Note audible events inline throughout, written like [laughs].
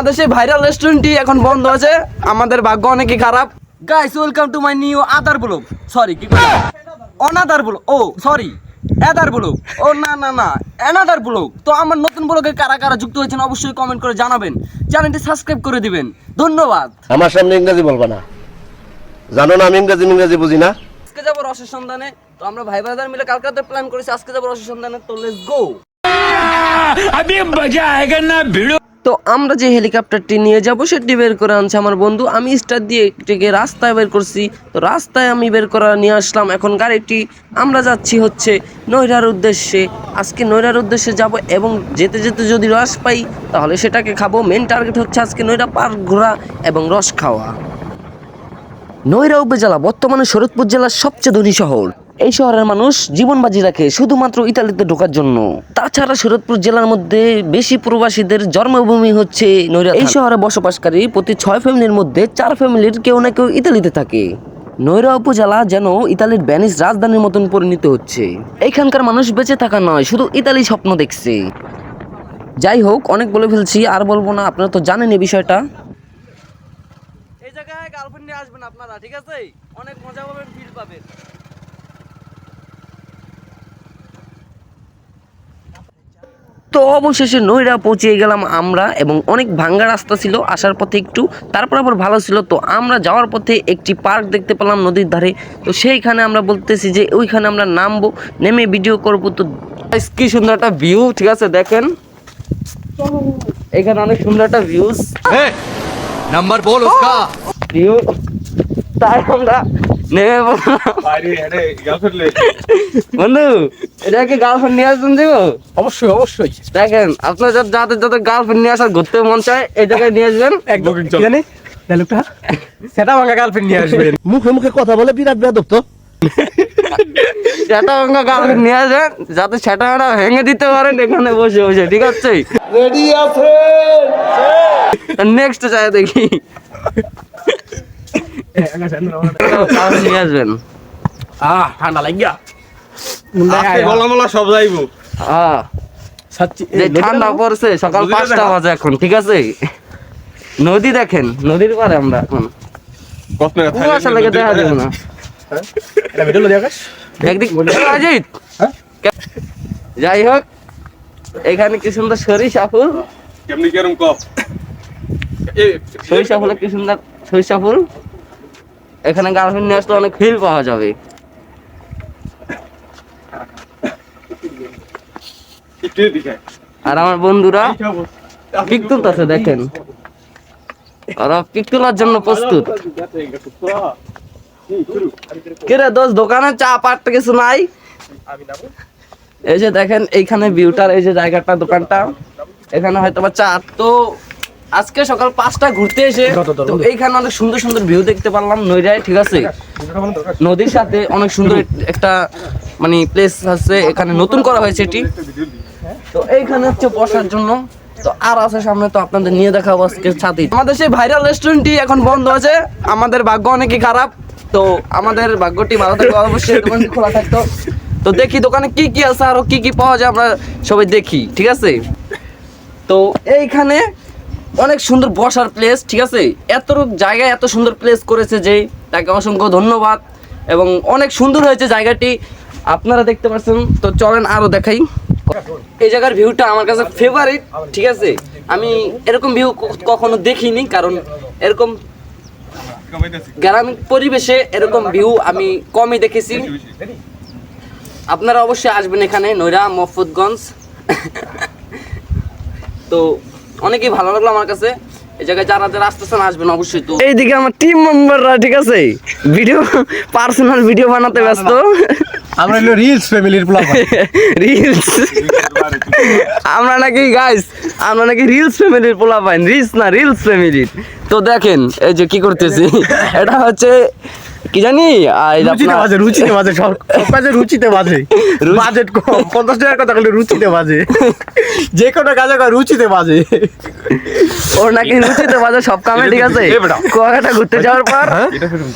বাংলাদেশে ভাইরাল রেস্টুরেন্টটি এখন বন্ধ আছে। আমাদের ভাগ্য অনেকই খারাপ। Guys welcome to my new other vlog sorry কি অনাদার ব্লগ ও সরি এদার ব্লগ ও না না না. এনাদার ব্লগ তো আমার নতুন ব্লগে কারা কারা যুক্ত হয়েছেন অবশ্যই কমেন্ট করে জানাবেন। চ্যানেলটি সাবস্ক্রাইব করে দিবেন। ধন্যবাদ। আমার সামনে ইংরেজি বলবা না। জানো না আমি ইংরেজি ইংরেজি বুঝি না? আজকে যাব রসের সন্ধানে। তো আমরা ভাই ভাইদার মিলে কালকাতে প্ল্যান করেছি আজকে যাব রসের সন্ধানে। তো লেটস গো আমি মজা আয়েগা না ভিড়ো। তো আমরা যে হেলিকপ্টারটি নিয়ে যাব, সেটি বের করে আনছে আমার বন্ধু। আমি স্টার দিয়ে এটিকে রাস্তায় বের করছি। তো রাস্তায় আমি বের করা নিয়ে আসলাম। এখন গাড়িটি আমরা যাচ্ছি হচ্ছে নৈরার উদ্দেশ্যে। আজকে নৈরার উদ্দেশ্যে যাব এবং যেতে যেতে যদি রস পাই, তাহলে সেটাকে খাব। মেন টার্গেট হচ্ছে আজকে নৈরা পার্ক ঘোরা এবং রস খাওয়া। নৈরা উপজেলা, বর্তমানে শরৎপুর জেলার সবচেয়ে ধনী শহর। এই শহরের মানুষ জীবন বাজি রাখে শুধুমাত্র ইতালিতে ঢোকার জন্য। তাছাড়া শরৎপুর জেলার মধ্যে বেশি প্রবাসীদের জন্মভূমি হচ্ছে নৈরা এই শহরে বসবাসকারী প্রতি ছয় ফ্যামিলির মধ্যে চার ফ্যামিলির কেউ না কেউ ইতালিতে থাকে। নৈরা উপজেলা যেন ইতালির ভ্যানিস রাজধানীর মতন পরিণত হচ্ছে। এইখানকার মানুষ বেঁচে থাকা নয় শুধু ইতালি স্বপ্ন দেখছে। যাই হোক অনেক বলে ফেলছি আর বলব না আপনারা তো জানেন এই বিষয়টা। এই জায়গায় গার্লফ্রেন্ড নিয়ে আসবেন আপনারা ঠিক আছে? অনেক মজা পাবেন ফিল পাবেন। তো অবশেষে নৈরা পৌঁছিয়ে গেলাম আমরা এবং অনেক ভাঙ্গা রাস্তা ছিল আসার পথে একটু তারপর আবার ভালো ছিল। তো আমরা যাওয়ার পথে একটি পার্ক দেখতে পেলাম নদীর ধারে। তো সেইখানে আমরা বলতেছি যে ওইখানে আমরা নামবো নেমে ভিডিও করব। তো কি সুন্দর একটা ভিউ ঠিক আছে? দেখেন। এখানে অনেক সুন্দর একটা ভিউজ নাম্বার বল ভিউ তাই আমরা নেমে বন্ধু এটা কি গার্লফ্রেন্ড নিয়ে আসবেন দেবো অবশ্যই অবশ্যই। দেখেন আপনার যাদের যাদের যাদের গার্লফ্রেন্ড নিয়ে আসার ঘুরতে মন চায় এই জায়গায় নিয়ে আসবেন। একদম। জানি ডায়লগটা সেটা ভাঙা গার্লফ্রেন্ড নিয়ে আসবেন মুখে মুখে কথা বলে বিরাট বেদব তো। সেটা অঙ্গ গার্লফ্রেন্ড নিয়ে আসবেন যাতে সেটা ভেঙে দিতে পারেন এখানে বসে বসে ঠিক আছে? রেডি আছে। নেক্সট চাই দেখি। আসবেন আহ ঠান্ডা লাগিয়া। সব যাইবো। হ্যাঁ ঠান্ডা পড়ছে সকাল পাঁচটা বাজে এখন ঠিক আছে? নদী দেখেন নদীর পারে আমরা এখন। কুয়াশা লেগে দেখা যাবে না। হ্যাঁ? যাই হোক এখানে কি সুন্দর সরিষা ফুল? কেমনি কেরম কপ সরিষা ফুলে কি সুন্দর সরিষা ফুল? এখানে গার্লফ্রেন্ড নিয়ে আসলে অনেক ফিল পাওয়া যাবে। আর আমার বন্ধুরা পিক তুলতেছে দেখেন। ওরা পিক তোলার জন্য প্রস্তুত। কিরে দোষ দোকানে চা পাটটা কিছু নাই? এই যে দেখেন এইখানে ভিউটার এই যে জায়গাটা দোকানটা। এখানে হয়তো বা চা তো আজকে সকাল পাঁচটা ঘুরতে এসে তো এইখানে অনেক সুন্দর সুন্দর ভিউ দেখতে পারলাম নৈরায় ঠিক আছে? নদীর সাথে অনেক সুন্দর একটা মানে প্লেস আছে এখানে নতুন করা হয়েছে এটি। তো এইখানে হচ্ছে বসার জন্য। তো আর আছে সামনে তো আপনাদের নিয়ে দেখাবো আজকে ছাতি আমাদের সেই ভাইরাল রেস্টুরেন্টটি এখন বন্ধ আছে। আমাদের ভাগ্য অনেকই খারাপ। তো আমাদের ভাগ্যটি ভালো থাকবে অবশ্যই খোলা থাকতো। তো দেখি দোকানে কি কি আছে আরও কি কি পাওয়া যায় আমরা সবাই দেখি ঠিক আছে? তো এইখানে অনেক সুন্দর বসার প্লেস ঠিক আছে? এত জায়গায় এত সুন্দর প্লেস করেছে যে তাকে অসংখ্য ধন্যবাদ। এবং অনেক সুন্দর হয়েছে জায়গাটি। আপনারা দেখতে পাচ্ছেন, তো চলেন আরও দেখাই। এই জায়গার ভিউটা আমার কাছে ফেভারিট ঠিক আছে? আমি এরকম ভিউ কখনো দেখিনি, কারণ এরকম গ্রামীণ পরিবেশে এরকম ভিউ আমি কমই দেখেছি। আপনারা অবশ্যই আসবেন এখানে, নৈরা মফুদগঞ্জ তো অনেকই ভালো লাগল আমার কাছে। এই জায়গায় যারা যারা আসতেছেন আসবেন অবশ্যই তো। এইদিকে আমার টিম মেম্বাররা ঠিক আছে? ভিডিও পার্সোনাল ভিডিও বানাতে ব্যস্ত। আমরা হলো রিলস ফ্যামিলির প্লাস রিলস আমরা নাকি গাইস আমরা নাকি রিলস ফ্যামিলির পোলা পাইন রিলস না রিলস ফ্যামিলির তো দেখেন এই যে কি করতেছি? এটা হচ্ছে কি জানি? আর রুচিতে বাজে রুচিতে বাজে সব কাজে রুচিতে বাজে। বাজেট কম পঞ্চাশ টাকার কথা বলে রুচিতে বাজে। যে কোনো কাজে রুচিতে বাজে। ওর নাকি রুচিতে বাজে সব কামে ঠিক আছে। এ কুয়াকাটা ঘুরতে যাওয়ার পর হ্যাঁ?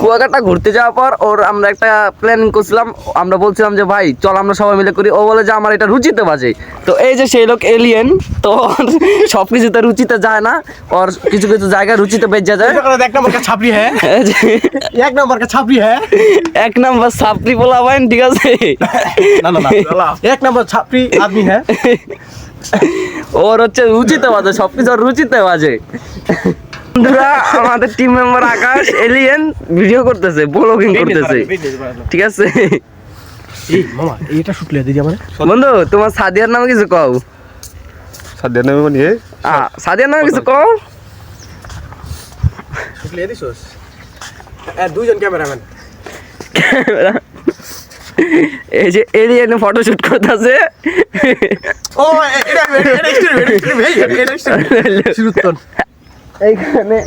কুয়াকাটা ঘুরতে যাওয়ার পর ওর আমরা একটা প্ল্যানিং করছিলাম। আমরা বলছিলাম যে ভাই চল আমরা সবাই মিলে করি। ও বলে যে আমার এটা রুচিতে বাজে। তো এই যে সেই লোক এলিয়েন তো সব কিছুতে রুচিতে যায় না। ওর কিছু কিছু জায়গায় রুচিতে বেজে যায়। এক নম্বর কা ছাপড়ি হ্যাঁ? যে এক নম্বর কা ছাপড়ি হ্যাঁ? এক নাম্বার সাপড়ি বলা বাইন ঠিক আছে? না না না এক নম্বর ছাপড়ি আদমি হ্যাঁ? ওর হচ্ছে রুচিতে বাজে সবকিছু ওর রুচিতে বাজে। বন্ধুরা আমাদের team member Akash alien video করতেছে ব্লগিং করতেছে। ঠিক আছে? এই মামা দিদি আমার। বন্ধু তোমার সাদিয়ার নামে কিছু কও? সাদ্যা নেবে মানে? সাদিয়ার নামে কিছু কও? দিছস দুইজন ক্যামেরাম্যান। এই যে এলিয়েন ফটোশুট করতেছে। ও এইখানে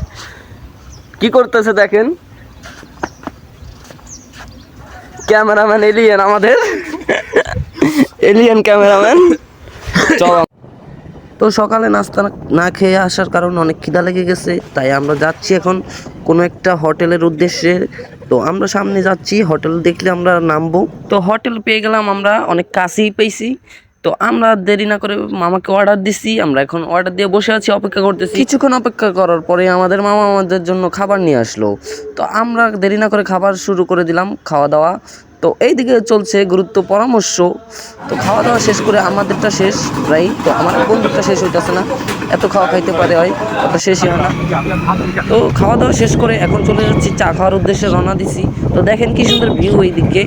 কি করতেছে দেখেন? ক্যামেরাম্যান এলিয়েন আমাদের। Alien cameraman. চলো। তো সকালে নাস্তা না- খেয়ে আসার কারণে অনেক খিদা লেগে গেছে, তাই আমরা যাচ্ছি এখন কোনো একটা হোটেলের উদ্দেশ্যে। তো আমরা সামনে যাচ্ছি, হোটেল দেখলে আমরা নামবো। তো হোটেল পেয়ে গেলাম আমরা, অনেক কাছেই পেয়েছি। তো আমরা দেরি না করে মামাকে অর্ডার দিছি, আমরা এখন অর্ডার দিয়ে বসে আছি, অপেক্ষা করতেছি। কিছুক্ষণ অপেক্ষা করার পরে আমাদের মামা আমাদের জন্য খাবার নিয়ে আসলো। তো আমরা দেরি না করে খাবার শুরু করে দিলাম, খাওয়া দাওয়া। তো এইদিকে চলছে গুরুত্ব পরামর্শ। তো খাওয়া দাওয়া শেষ করে আমাদেরটা শেষ প্রায় তো আমার বন্ধুটা শেষ হইতেছে না। এত খাওয়া খাইতে পারে হয় ওটা শেষই হয় না। তো খাওয়া দাওয়া শেষ করে এখন চলে যাচ্ছি, চা খাওয়ার উদ্দেশ্যে রওনা দিছি। তো দেখেন কি সুন্দর ভিউ এই দিকে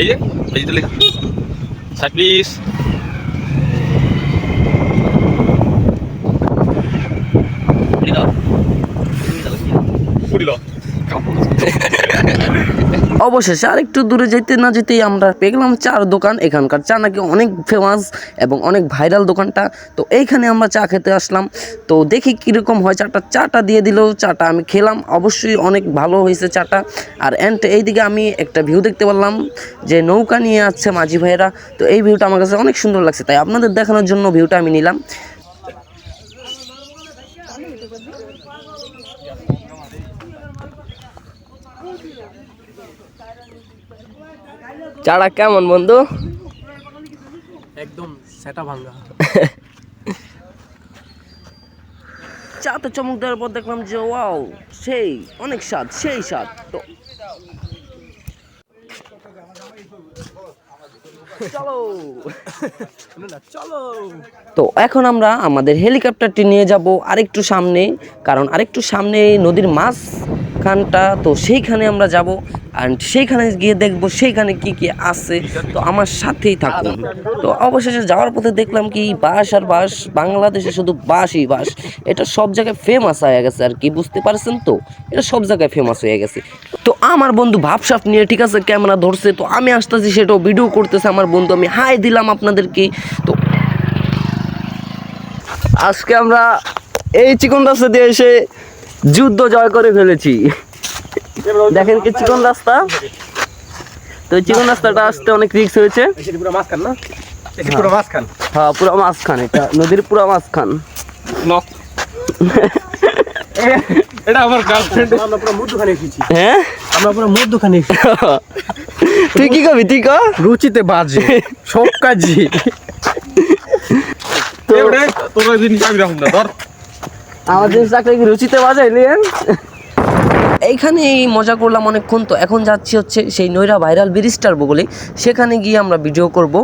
এই এই অবশেষে আরেকটু দূরে যেতে না যেতেই আমরা পেয়ে গেলাম চার দোকান এখানকার। চা নাকি অনেক ফেমাস এবং অনেক ভাইরাল দোকানটা। তো এইখানে আমরা চা খেতে আসলাম। তো দেখি কীরকম হয় চাটা। চাটা দিয়ে দিল চাটা আমি খেলাম। অবশ্যই অনেক ভালো হয়েছে চাটা। আর অ্যান্ড এইদিকে আমি একটা ভিউ দেখতে পারলাম যে নৌকা নিয়ে আসছে মাঝি ভাইয়েরা। তো এই ভিউটা আমার কাছে অনেক সুন্দর লাগছে। তাই আপনাদের দেখানোর জন্য ভিউটা আমি নিলাম। চাটা কেমন বন্ধু? একদম সেটা ভাঙ্গা [laughs] চাতে চমক দেওয়ার পর দেখলাম যে ওয়াও সেই অনেক স্বাদ সেই স্বাদ তো। তো এখন আমরা আমাদের হেলিকপ্টারটি নিয়ে যাব আরেকটু সামনে কারণ আরেকটু সামনে নদীর মাছ খানটা তো সেইখানে আমরা যাব। আর সেইখানে গিয়ে দেখব সেইখানে কি কি আছে। তো আমার সাথেই থাকুন। তো অবশেষে যাওয়ার পথে দেখলাম কি, বাস আর বাস, বাংলাদেশে শুধু বাসই বাস। এটা সব জায়গায় ফেমাস হয়ে গেছে আর কি, বুঝতে পারছেন তো? এটা সব জায়গায় ফেমাস হয়ে গেছে। তো আমার বন্ধু ভাবসাপ নিয়ে, ঠিক আছে ক্যামেরা ধরছে। তো আমি আসতেছি, সেটাও ভিডিও করতেছে আমার বন্ধু। আমি হাই দিলাম আপনাদেরকে। তো আজকে আমরা এই চিকন রাস্তা দিয়ে এসে যুদ্ধ জয় করে ফেলেছি। দেখেন কি চিকন রাস্তা। তো চিকন রাস্তাটা আসতে অনেক রিক্স হয়েছে। মাঝখান হ্যাঁ। পুরো মাঝখান? এটা। নদীর পুরো মাঝখান। এটা আমার গার্লফ্রেন্ড আমরা পুরো মধ্যখানে এসেছি। হ্যাঁ? আমরা পুরো মধ্যখানে এসেছি। তুই কি কবি? তুই ক? রুচিতে বাজে। সব কাজই। তো তোর জিনিস আমি রাখুন না? ধর। জিনিস চাকরি কি রুচিতে বাজাইলেন এইখানে এই মজা করলাম অনেকক্ষণ তো, এখন যাচ্ছি হচ্ছে সেই নৈরা ভাইরাল ব্রিজটার বগলে, সেখানে গিয়ে আমরা ভিডিও করব।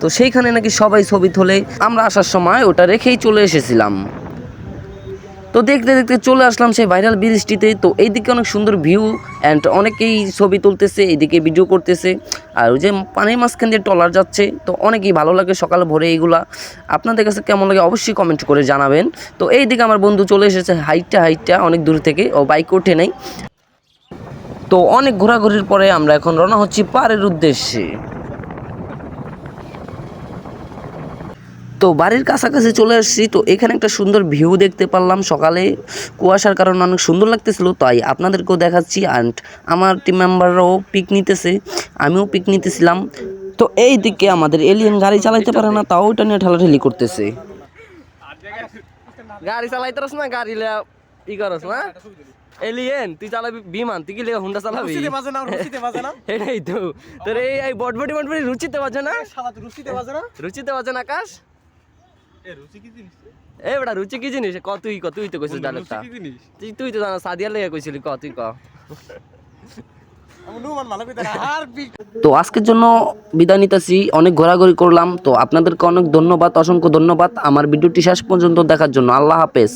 তো সেইখানে নাকি সবাই ছবি তোলে, আমরা আসার সময় ওটা রেখেই চলে এসেছিলাম। তো দেখতে দেখতে চলে আসলাম সেই ভাইরাল ব্রিজটিতে তো এইদিকে অনেক সুন্দর ভিউ অ্যান্ড অনেকেই ছবি তুলতেছে, এইদিকে ভিডিও করতেছে। আর ওই যে পানির মাঝখান দিয়ে টলার যাচ্ছে, তো অনেকেই ভালো লাগে সকাল ভোরে এইগুলা। আপনাদের কাছে কেমন লাগে অবশ্যই কমেন্ট করে জানাবেন। তো এইদিকে আমার বন্ধু চলে এসেছে হাইটটা হাইটটা অনেক দূর থেকে, ও বাইক ওঠে নেই। তো অনেক ঘোরাঘুরির পরে আমরা এখন রওনা হচ্ছি পাড়ের উদ্দেশ্যে। তো বাড়ির কাছাকাছি চলে আসছি তো এখানে একটা সুন্দর ভিউ দেখতে পারলাম। সকালে কুয়াশার কারণে অনেক সুন্দর লাগতেছিল তাই আপনাদেরকেও দেখাচ্ছি। অ্যান্ড আমার টিম মেম্বাররাও পিক নিতেছে আমিও পিক নিতেছিলাম। তো এই দিকে আমাদের এলিয়েন গাড়ি চালাইতে পারে না তাও ওইটা নিয়ে ঠেলাঠেলি করতেছে। গাড়ি চালাইতেরস না? গাড়ি ই করস না? এলিয়েন তুই চালাবি? বিমান তুই কি লেগে হুন্ডা চালাবি? রুচিতে বাজে না রুচিতে বাজে না। [laughs] এটাই তো। তোর এই বটবটি বটবটি রুচিতে বাজে না? শালা তো রুচিতে বাজে না? রুচিতে বাজে না আকাশ? এ বেটা রুচি কি জিনিস? ক তুই ক তুই তো কইছিস তুই তুই তো সাদিয়া লেগে কইছিলি ক তুই ক। তো আজকের জন্য বিদায় নিতেছি অনেক ঘোরাঘুরি করলাম। তো আপনাদেরকে অনেক ধন্যবাদ অসংখ্য ধন্যবাদ। আমার ভিডিওটি শেষ পর্যন্ত দেখার জন্য। আল্লাহ হাফেজ।